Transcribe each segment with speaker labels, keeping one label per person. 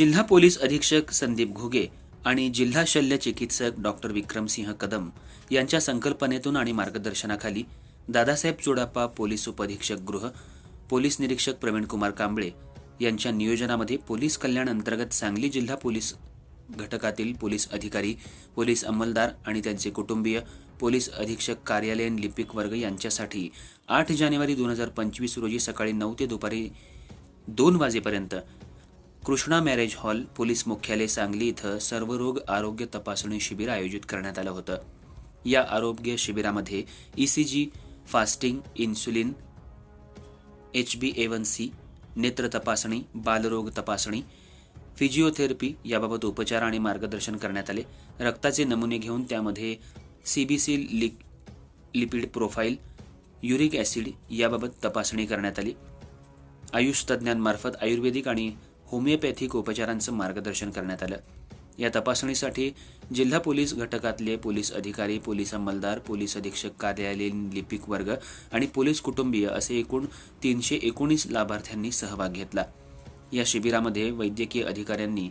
Speaker 1: जिल्हा पोलीस अधीक्षक संदीप घुगे आणि जिल्हा शल्य चिकित्सक डॉक्टर विक्रमसिंह कदम यांच्या संकल्पनेतून आणि मार्गदर्शनाखाली दादासाहेब चोडाप्पा पोलीस उपअधीक्षक गृह पोलीस निरीक्षक प्रवीणकुमार कांबळे यांच्या नियोजनामध्ये पोलीस कल्याण अंतर्गत सांगली जिल्हा पोलीस घटकातील पोलीस अधिकारी पोलीस अंमलदार आणि त्यांचे कुटुंबीय पोलीस अधीक्षक कार्यालयीन लिपिक वर्ग यांच्यासाठी आठ जानेवारी दोन हजार पंचवीस रोजी सकाळी नऊ ते दुपारी दोन वाजेपर्यंत कृष्णा मॅरेज हॉल पोलीस मुख्यालय सांगली इथं सर्वरोग आरोग्य तपासणी शिबिर आयोजित करण्यात आलं होतं. या आरोग्य शिबिरामध्ये ECG fasting insulin H B A one C नेत्र तपासणी बालरोग तपासणी फिजिओथेरपी याबाबत उपचार आणि मार्गदर्शन करण्यात आले. रक्ताचे नमुने घेऊन त्यामध्ये सी बी सी लिक लिपिड प्रोफाईल युरिक ॲसिड याबाबत तपासणी करण्यात आली. आयुष तज्ज्ञांमार्फत आयुर्वेदिक आणि होमिओपॅथिक उपचारांचं मार्गदर्शन करण्यात आलं. या तपासणीसाठी जिल्हा पोलीस घटकातले पोलीस अधिकारी पोलीस अंमलदार पोलीस अधीक्षक कार्यालयीन लिपिक वर्ग आणि पोलीस कुटुंबीय असे एकूण तीनशे एकोणीस लाभार्थ्यांनी सहभाग घेतला. या शिबिरामध्ये वैद्यकीय अधिकाऱ्यांनी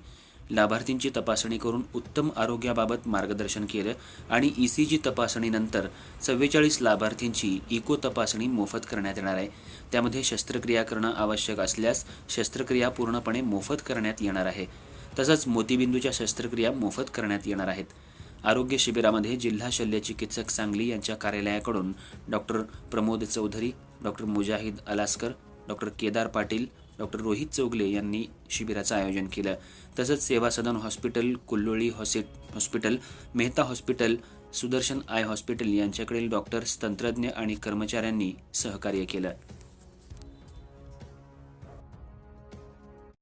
Speaker 1: लाभार्थींची तपासणी करून उत्तम आरोग्याबाबत मार्गदर्शन केलं आणि ई सी जी तपासणीनंतर चव्वेचाळीस लाभार्थींची इको तपासणी मोफत करण्यात येणार आहे. त्यामध्ये शस्त्रक्रिया करणं आवश्यक असल्यास शस्त्रक्रिया पूर्णपणे मोफत करण्यात येणार आहे. तसंच मोतीबिंदूच्या शस्त्रक्रिया मोफत करण्यात येणार आहेत. आरोग्य शिबिरामध्ये जिल्हा शल्य चिकित्सक सांगली यांच्या कार्यालयाकडून doctor Pramod Chaudhari doctor Mujahid Alaskar doctor Kedar Patil doctor Rohit Chougule यांनी शिबिराचं आयोजन केलं. तसंच Seva Sadan hospital Kulloli Hose hospital Mehta hospital Sudarshan eye hospital यांच्याकडील डॉक्टर्स तंत्रज्ञ आणि कर्मचाऱ्यांनी सहकार्य केलं.